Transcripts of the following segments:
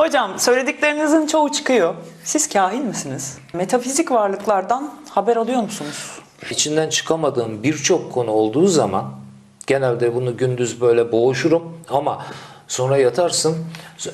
Hocam söylediklerinizin çoğu çıkıyor. Siz kahin misiniz? Metafizik varlıklardan haber alıyor musunuz? İçinden çıkamadığım birçok konu olduğu zaman genelde bunu gündüz böyle boğuşurum ama sonra yatarsın.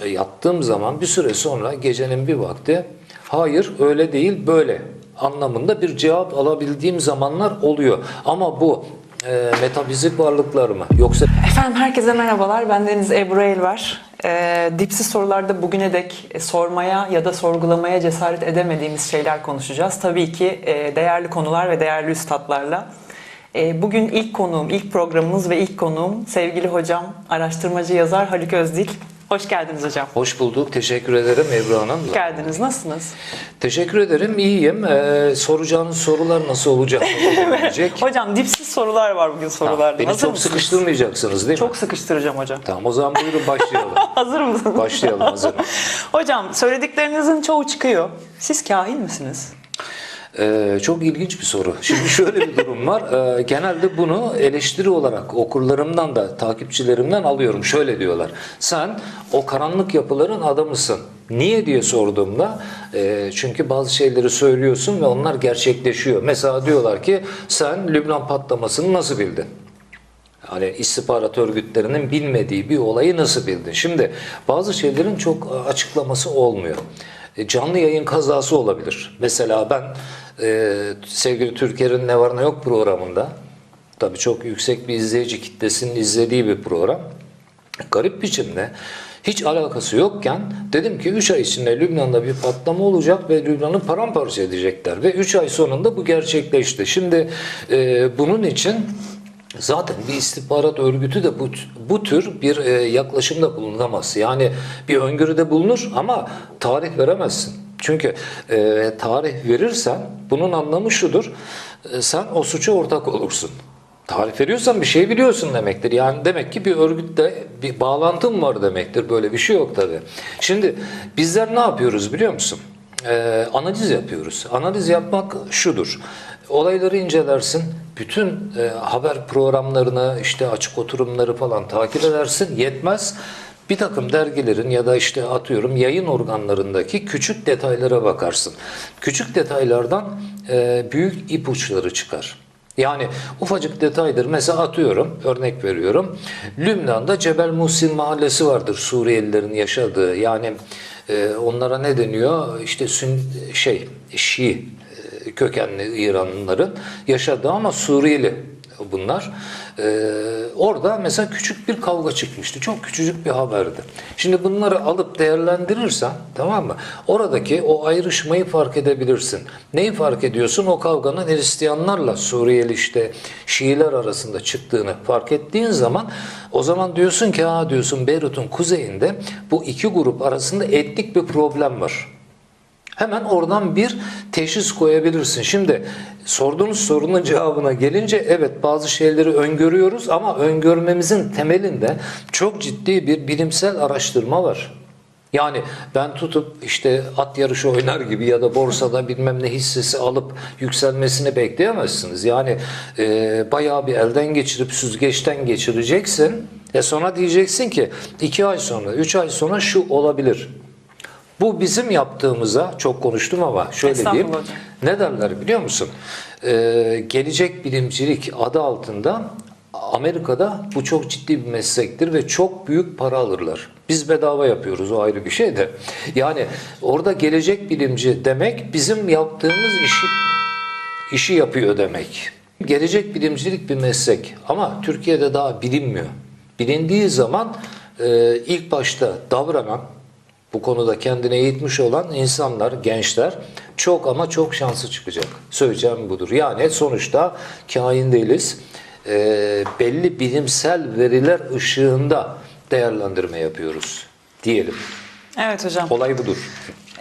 Yattığım zaman bir süre sonra gecenin bir vakti hayır öyle değil böyle anlamında bir cevap alabildiğim zamanlar oluyor. Ama bu e, metafizik varlıklar mı yoksa Efendim herkese merhabalar. Ben Deniz Ebru Elver. Ee, dipsiz sorularda bugüne dek e, sormaya ya da sorgulamaya cesaret edemediğimiz şeyler konuşacağız. Tabii ki e, değerli konular ve değerli üstadlarla. E, bugün ilk konuğum, ilk programımız ve ilk konuğum sevgili hocam, araştırmacı yazar Haluk Özdil. Hoş geldiniz hocam. hoş bulduk teşekkür ederim Ebru Hanım. Hoş geldiniz. Nasılsınız? Teşekkür ederim iyiyim. Ee, soracağınız sorular nasıl olacak? olacak? Hocam dipsiz sorular var bugün sorularda. Beni Hazır çok mısınız? sıkıştırmayacaksınız değil mi? Çok sıkıştıracağım hocam. Tamam o zaman buyurun başlayalım. Hazır mısınız? başlayalım hazırım. Hocam söylediklerinizin çoğu çıkıyor. Siz kahin misiniz? Ee, çok ilginç bir soru. Şimdi şöyle bir durum var. Ee, genelde bunu eleştiri olarak okurlarımdan da takipçilerimden alıyorum. Şöyle diyorlar. Sen o karanlık yapıların adamısın. Niye diye sorduğumda e, çünkü bazı şeyleri söylüyorsun ve onlar gerçekleşiyor. Mesela diyorlar ki sen Lübnan patlamasını nasıl bildin? Hani istihbarat örgütlerinin bilmediği bir olayı nasıl bildin? Şimdi bazı şeylerin çok açıklaması olmuyor. E, Canlı yayın kazası olabilir. Mesela ben e, sevgili Türker'in Ne Var Ne Yok programında tabii çok yüksek bir izleyici kitlesinin izlediği bir program. Garip biçimde hiç alakası yokken dedim ki 3 ay içinde Lübnan'da bir patlama olacak ve Lübnan'ı paramparça edecekler. Ve 3 ay sonunda bu gerçekleşti. Şimdi e, bunun için Zaten bir istihbarat örgütü de bu, bu tür bir e, yaklaşımda bulunamaz. Yani bir öngörüde bulunur ama tarih veremezsin. Çünkü e, tarih verirsen bunun anlamı şudur. E, sen o suça ortak olursun. Tarih veriyorsan bir şey biliyorsun demektir. Yani demek ki bir örgütle bir bağlantın var demektir. Böyle bir şey yok tabii. Şimdi bizler ne yapıyoruz biliyor musun? Ee, analiz yapıyoruz. Analiz yapmak şudur. Olayları incelersin. Bütün e, haber programlarını, işte açık oturumları falan takip edersin. Yetmez. Bir takım dergilerin ya da işte atıyorum yayın organlarındaki küçük detaylara bakarsın. Küçük detaylardan e, büyük ipuçları çıkar. Yani ufacık detaydır. Mesela atıyorum, örnek veriyorum. Lübnan'da Cebel Muhsin mahallesi vardır Suriyelilerin yaşadığı. Yani e, onlara ne deniyor? İşte sün, şey, Şii e, kökenli İranlıların yaşadığı ama Suriyeli bunlar. Ee, orada mesela küçük bir kavga çıkmıştı. Çok küçücük bir haberdi. Şimdi bunları alıp değerlendirirsen tamam mı? Oradaki o ayrışmayı fark edebilirsin. Neyi fark ediyorsun? O kavganın Hristiyanlarla Suriyeli işte Şiiler arasında çıktığını fark ettiğin zaman o zaman diyorsun ki ha diyorsun Beyrut'un kuzeyinde bu iki grup arasında etnik bir problem var. Hemen oradan bir teşhis koyabilirsin. Şimdi sorduğunuz sorunun cevabına gelince evet bazı şeyleri öngörüyoruz ama öngörmemizin temelinde çok ciddi bir bilimsel araştırma var. Yani ben tutup işte at yarışı oynar gibi ya da borsada bilmem ne hissesi alıp yükselmesini bekleyemezsiniz. Yani e, bayağı bir elden geçirip süzgeçten geçireceksin. E sonra diyeceksin ki iki ay sonra, üç ay sonra şu olabilir. Bu bizim yaptığımıza çok konuştum ama şöyle diyeyim. Ne derler biliyor musun? Ee, gelecek bilimcilik adı altında Amerika'da bu çok ciddi bir meslektir ve çok büyük para alırlar. Biz bedava yapıyoruz o ayrı bir şey de. Yani orada gelecek bilimci demek bizim yaptığımız işi işi yapıyor demek. Gelecek bilimcilik bir meslek ama Türkiye'de daha bilinmiyor. Bilindiği zaman e, ilk başta davranan bu konuda kendine eğitmiş olan insanlar, gençler çok ama çok şanslı çıkacak. Söyleyeceğim budur. Yani sonuçta kain değiliz. Ee, belli bilimsel veriler ışığında değerlendirme yapıyoruz diyelim. Evet hocam. Olay budur.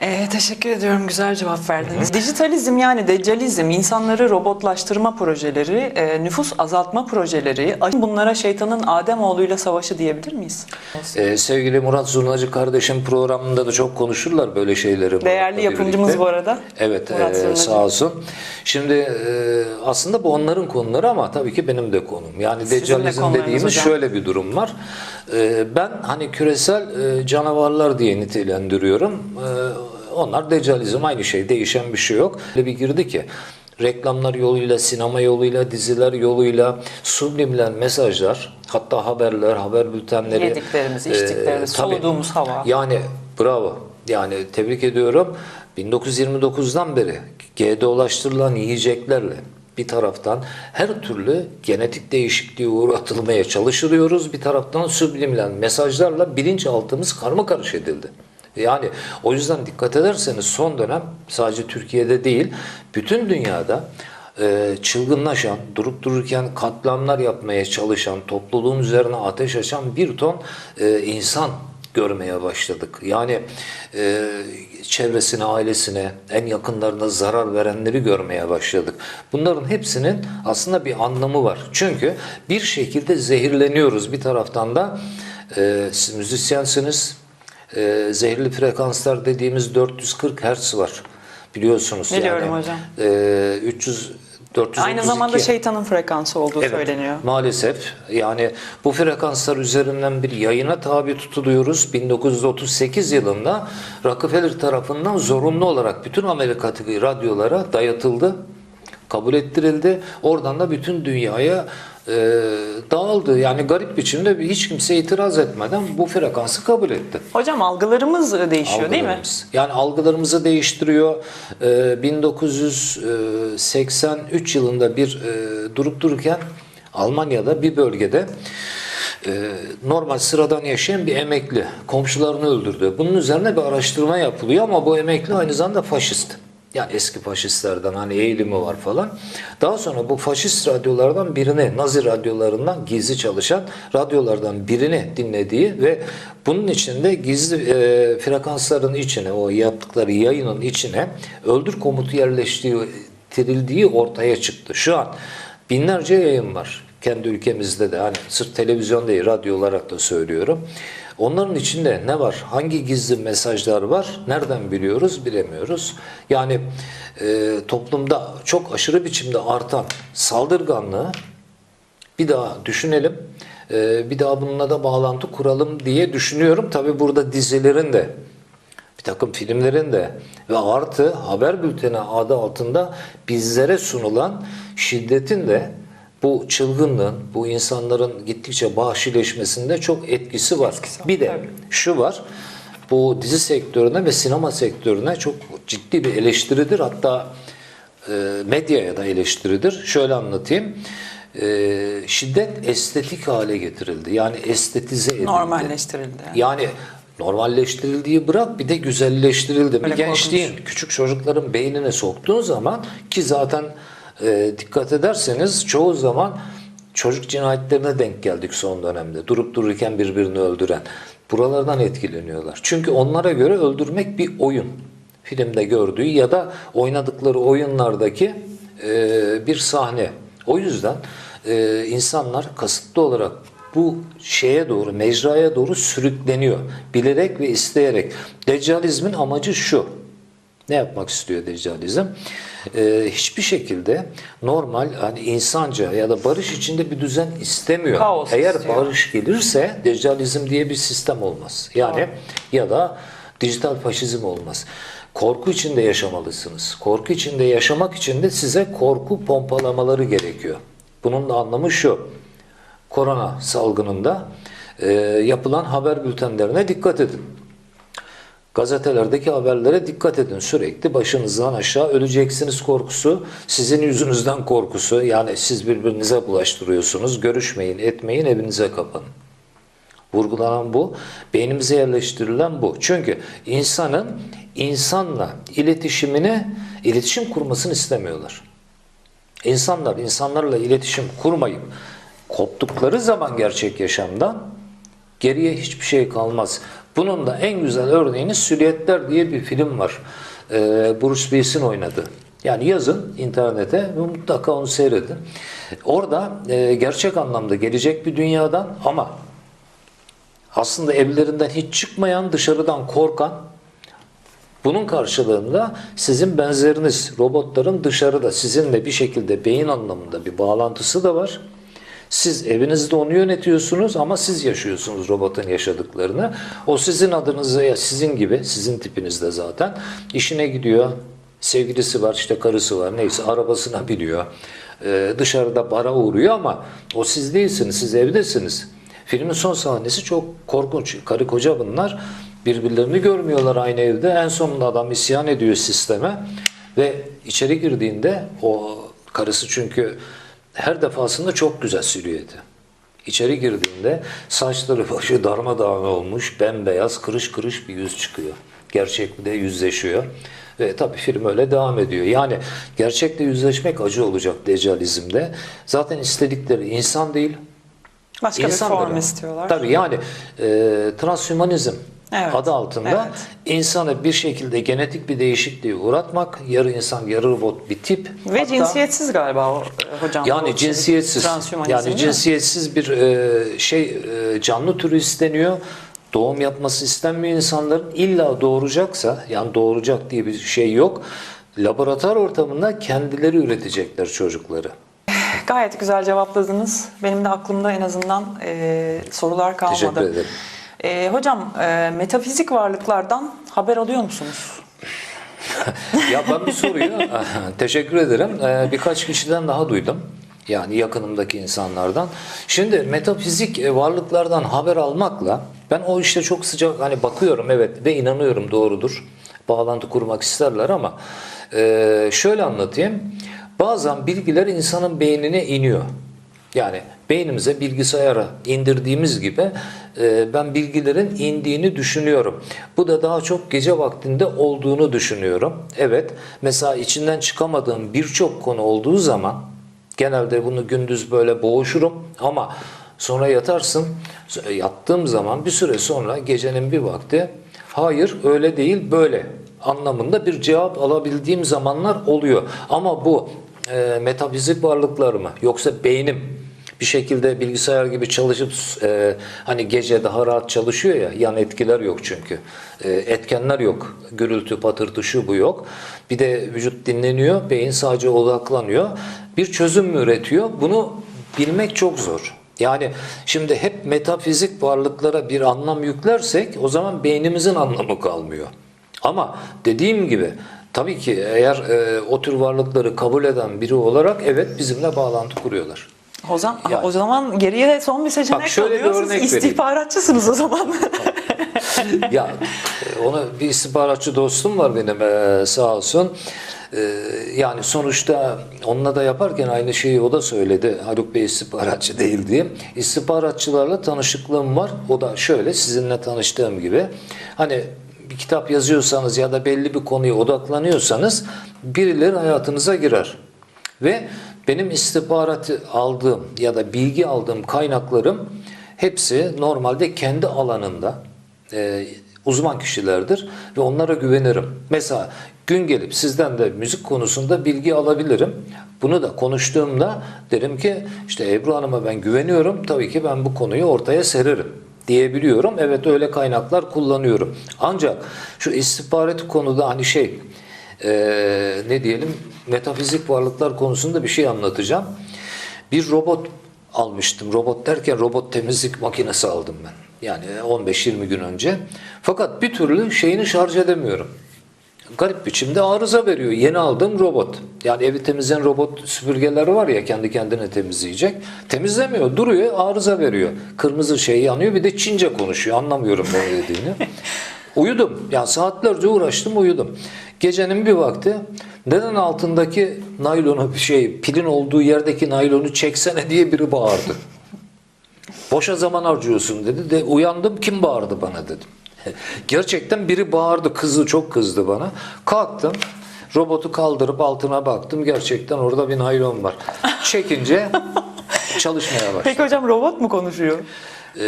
Ee, teşekkür ediyorum. Güzel cevap verdiniz. Dijitalizm yani deccalizm, insanları robotlaştırma projeleri, e, nüfus azaltma projeleri, bunlara şeytanın Ademoğlu'yla savaşı diyebilir miyiz? Ee, sevgili Murat Zurnacı kardeşim programında da çok konuşurlar böyle şeyleri. Değerli yapımcımız birlikte. bu arada. Evet Murat e, Zurnacı. sağ olsun. Şimdi e, aslında bu onların konuları ama tabii ki benim de konum. Yani de deccalizm konularınız dediğimiz hocam. şöyle bir durum var. E, ben hani küresel e, canavarlar diye nitelendiriyorum. E, onlar deccalizm aynı şey. Değişen bir şey yok. Öyle bir girdi ki reklamlar yoluyla, sinema yoluyla, diziler yoluyla subliminal mesajlar, hatta haberler, haber bültenleri, Yediklerimiz, içtiklerimiz, tabii. soluduğumuz hava. Yani bravo. Yani tebrik ediyorum. 1929'dan beri GDO'laştırılan yiyeceklerle bir taraftan her türlü genetik değişikliğe uğratılmaya çalışılıyoruz. Bir taraftan subliminal mesajlarla bilinçaltımız karma karış edildi. Yani o yüzden dikkat ederseniz son dönem sadece Türkiye'de değil bütün dünyada e, çılgınlaşan, durup dururken katliamlar yapmaya çalışan, topluluğun üzerine ateş açan bir ton e, insan görmeye başladık. Yani e, çevresine, ailesine, en yakınlarına zarar verenleri görmeye başladık. Bunların hepsinin aslında bir anlamı var. Çünkü bir şekilde zehirleniyoruz. Bir taraftan da e, siz müzisyensiniz, e, zehirli frekanslar dediğimiz 440 Hz var. Biliyorsunuz Biliyorum yani. hocam. E, 300 432 Aynı zamanda şeytanın frekansı olduğu Evet, söyleniyor. Maalesef yani bu frekanslar üzerinden bir yayına tabi tutuluyoruz. 1938 yılında Rockefeller tarafından zorunlu olarak bütün Amerika'daki radyolara dayatıldı. Kabul ettirildi. Oradan da bütün dünyaya e, dağıldı. Yani garip biçimde hiç kimse itiraz etmeden bu frekansı kabul etti. Hocam algılarımız değişiyor değil mi? Algılarımız. Yani algılarımızı değiştiriyor. Ee, 1983 yılında bir e, durup dururken Almanya'da bir bölgede e, normal sıradan yaşayan bir emekli komşularını öldürdü. Bunun üzerine bir araştırma yapılıyor ama bu emekli aynı zamanda faşist. Yani eski faşistlerden hani eğilimi var falan. Daha sonra bu faşist radyolardan birini, Nazi radyolarından gizli çalışan radyolardan birini dinlediği ve bunun içinde gizli e, frekansların içine, o yaptıkları yayının içine öldür komutu yerleştirildiği ortaya çıktı. Şu an binlerce yayın var. Kendi ülkemizde de hani sırf televizyon değil, radyo olarak da söylüyorum. Onların içinde ne var? Hangi gizli mesajlar var? Nereden biliyoruz? Bilemiyoruz. Yani e, toplumda çok aşırı biçimde artan saldırganlığı bir daha düşünelim. E, bir daha bununla da bağlantı kuralım diye düşünüyorum. Tabi burada dizilerin de bir takım filmlerin de ve artı haber bülteni adı altında bizlere sunulan şiddetin de bu çılgınlığın, bu insanların gittikçe vahşileşmesinde çok etkisi var. bir de şu var, bu dizi sektörüne ve sinema sektörüne çok ciddi bir eleştiridir. Hatta e, medyaya da eleştiridir. Şöyle anlatayım. E, şiddet estetik hale getirildi. Yani estetize edildi. Normalleştirildi. yani. Normalleştirildiği bırak bir de güzelleştirildi. Bir Böyle gençliğin, küçük çocukların beynine soktuğun zaman ki zaten e, dikkat ederseniz çoğu zaman çocuk cinayetlerine denk geldik son dönemde. Durup dururken birbirini öldüren. Buralardan etkileniyorlar. Çünkü onlara göre öldürmek bir oyun. Filmde gördüğü ya da oynadıkları oyunlardaki e, bir sahne. O yüzden e, insanlar kasıtlı olarak bu şeye doğru, mecraya doğru sürükleniyor. Bilerek ve isteyerek. Deccalizmin amacı şu. Ne yapmak istiyor Deccalizm? Ee, hiçbir şekilde normal hani insanca ya da barış içinde bir düzen istemiyor. Kaos Eğer istiyor. barış gelirse Deccalizm diye bir sistem olmaz. Yani ya da dijital faşizm olmaz. Korku içinde yaşamalısınız. Korku içinde yaşamak için de size korku pompalamaları gerekiyor. Bunun da anlamı şu korona salgınında e, yapılan haber bültenlerine dikkat edin. Gazetelerdeki haberlere dikkat edin. Sürekli başınızdan aşağı öleceksiniz korkusu, sizin yüzünüzden korkusu. Yani siz birbirinize bulaştırıyorsunuz. Görüşmeyin, etmeyin, evinize kapanın. Vurgulanan bu. Beynimize yerleştirilen bu. Çünkü insanın insanla iletişimini, iletişim kurmasını istemiyorlar. İnsanlar insanlarla iletişim kurmayıp koptukları zaman gerçek yaşamdan geriye hiçbir şey kalmaz. Bunun da en güzel örneğini Silüetler diye bir film var. Ee, Bruce Willis'in oynadığı. Yani yazın internete mutlaka onu seyredin. Orada e, gerçek anlamda gelecek bir dünyadan ama aslında evlerinden hiç çıkmayan, dışarıdan korkan, bunun karşılığında sizin benzeriniz robotların dışarıda sizinle bir şekilde beyin anlamında bir bağlantısı da var. Siz evinizde onu yönetiyorsunuz ama siz yaşıyorsunuz robotun yaşadıklarını. O sizin adınıza ya sizin gibi, sizin tipinizde zaten işine gidiyor. Sevgilisi var, işte karısı var, neyse arabasına biniyor. Ee, dışarıda bara uğruyor ama o siz değilsiniz, siz evdesiniz. Filmin son sahnesi çok korkunç. Karı koca bunlar birbirlerini görmüyorlar aynı evde. En sonunda adam isyan ediyor sisteme ve içeri girdiğinde o karısı çünkü her defasında çok güzel silüeti. İçeri girdiğinde saçları başı darmadağın olmuş, bembeyaz, kırış kırış bir yüz çıkıyor. Gerçekle yüzleşiyor. Ve tabii film öyle devam ediyor. Yani gerçekle yüzleşmek acı olacak Deccalizm'de. Zaten istedikleri insan değil, Başka bir İnsandır form istiyorlar. Tabii yani e, transhümanizm Evet, adı altında evet. insanı bir şekilde genetik bir değişikliğe uğratmak, yarı insan yarı robot bir tip. Ve Hatta- cinsiyetsiz galiba o e, hocam. yani bu cinsiyetsiz. Yani cinsiyetsiz bir e, şey e, canlı türü isteniyor. Doğum yapması istenmiyor insanların. İlla doğuracaksa yani doğuracak diye bir şey yok. Laboratuvar ortamında kendileri üretecekler çocukları. Gayet güzel cevapladınız. Benim de aklımda en azından e, sorular kalmadı. Teşekkür ederim. E, hocam e, metafizik varlıklardan haber alıyor musunuz? ya ben bu soruyu teşekkür ederim. Ee, birkaç kişiden daha duydum. Yani yakınımdaki insanlardan. Şimdi metafizik e, varlıklardan haber almakla ben o işte çok sıcak hani bakıyorum evet ve inanıyorum doğrudur. Bağlantı kurmak isterler ama e, şöyle anlatayım. Bazen bilgiler insanın beynine iniyor. Yani beynimize bilgisayara indirdiğimiz gibi ben bilgilerin indiğini düşünüyorum. Bu da daha çok gece vaktinde olduğunu düşünüyorum. Evet mesela içinden çıkamadığım birçok konu olduğu zaman genelde bunu gündüz böyle boğuşurum ama sonra yatarsın yattığım zaman bir süre sonra gecenin bir vakti hayır öyle değil böyle anlamında bir cevap alabildiğim zamanlar oluyor. Ama bu e, metafizik varlıklar mı yoksa beynim bir şekilde bilgisayar gibi çalışıp e, hani gece daha rahat çalışıyor ya yan etkiler yok çünkü. E, etkenler yok. Gürültü patırtı şu bu yok. Bir de vücut dinleniyor beyin sadece odaklanıyor. Bir çözüm mü üretiyor. Bunu bilmek çok zor. Yani şimdi hep metafizik varlıklara bir anlam yüklersek o zaman beynimizin anlamı kalmıyor. Ama dediğim gibi tabii ki eğer e, o tür varlıkları kabul eden biri olarak evet bizimle bağlantı kuruyorlar. O zaman, Yani. o zaman geriye de son bir seçenek Bak şöyle bir kalıyor. Siz örnek vereyim. istihbaratçısınız o zaman. ya e, ona bir istihbaratçı dostum var benim e, sağ olsun. E, yani sonuçta onunla da yaparken aynı şeyi o da söyledi. Haluk Bey istihbaratçı değil diye. İstihbaratçılarla tanışıklığım var. O da şöyle sizinle tanıştığım gibi. Hani bir kitap yazıyorsanız ya da belli bir konuya odaklanıyorsanız birileri hayatınıza girer. Ve benim istihbaratı aldığım ya da bilgi aldığım kaynaklarım hepsi normalde kendi alanında e, uzman kişilerdir ve onlara güvenirim. Mesela gün gelip sizden de müzik konusunda bilgi alabilirim. Bunu da konuştuğumda derim ki işte Ebru Hanım'a ben güveniyorum. Tabii ki ben bu konuyu ortaya sererim diyebiliyorum. Evet öyle kaynaklar kullanıyorum. Ancak şu istihbarat konuda hani şey e, ne diyelim metafizik varlıklar konusunda bir şey anlatacağım. Bir robot almıştım. Robot derken robot temizlik makinesi aldım ben. Yani 15-20 gün önce. Fakat bir türlü şeyini şarj edemiyorum. Garip biçimde arıza veriyor. Yeni aldığım robot. Yani evi temizleyen robot süpürgeler var ya kendi kendine temizleyecek. Temizlemiyor. Duruyor arıza veriyor. Kırmızı şey yanıyor bir de Çince konuşuyor. Anlamıyorum ne dediğini. Uyudum. Yani saatlerce uğraştım uyudum. Gecenin bir vakti neden altındaki naylonu şey pilin olduğu yerdeki naylonu çeksene diye biri bağırdı. Boşa zaman harcıyorsun dedi. De uyandım kim bağırdı bana dedim. Gerçekten biri bağırdı kızı çok kızdı bana. Kalktım robotu kaldırıp altına baktım. Gerçekten orada bir naylon var. Çekince çalışmaya başladı. Peki hocam robot mu konuşuyor? E,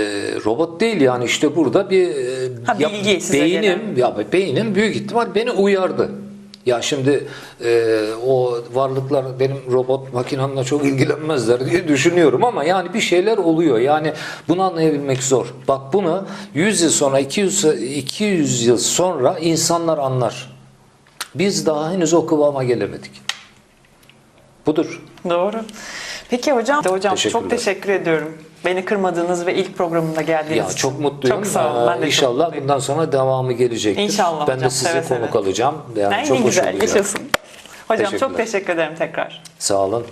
robot değil yani işte burada bir e, Ha, size beynim ya beynim büyük ihtimal beni uyardı. Ya şimdi e, o varlıklar benim robot makinamla çok ilgilenmezler diye düşünüyorum ama yani bir şeyler oluyor. Yani bunu anlayabilmek zor. Bak bunu 100 yıl sonra 200 200 yıl sonra insanlar anlar. Biz daha henüz o kıvama gelemedik. Budur. Doğru. Peki hocam, hocam çok teşekkür ediyorum. Beni kırmadığınız ve ilk programımda geldiğiniz Ya için. çok mutluyum. Çok sağ olun. Ben de Ee, çok İnşallah mutluyum. bundan sonra devamı gelecektir. İnşallah Ben de hocam, size seve seve. konuk alacağım. Yani En çok hoş güzel, olacak. yaşasın. Hocam çok teşekkür ederim tekrar. Sağ olun.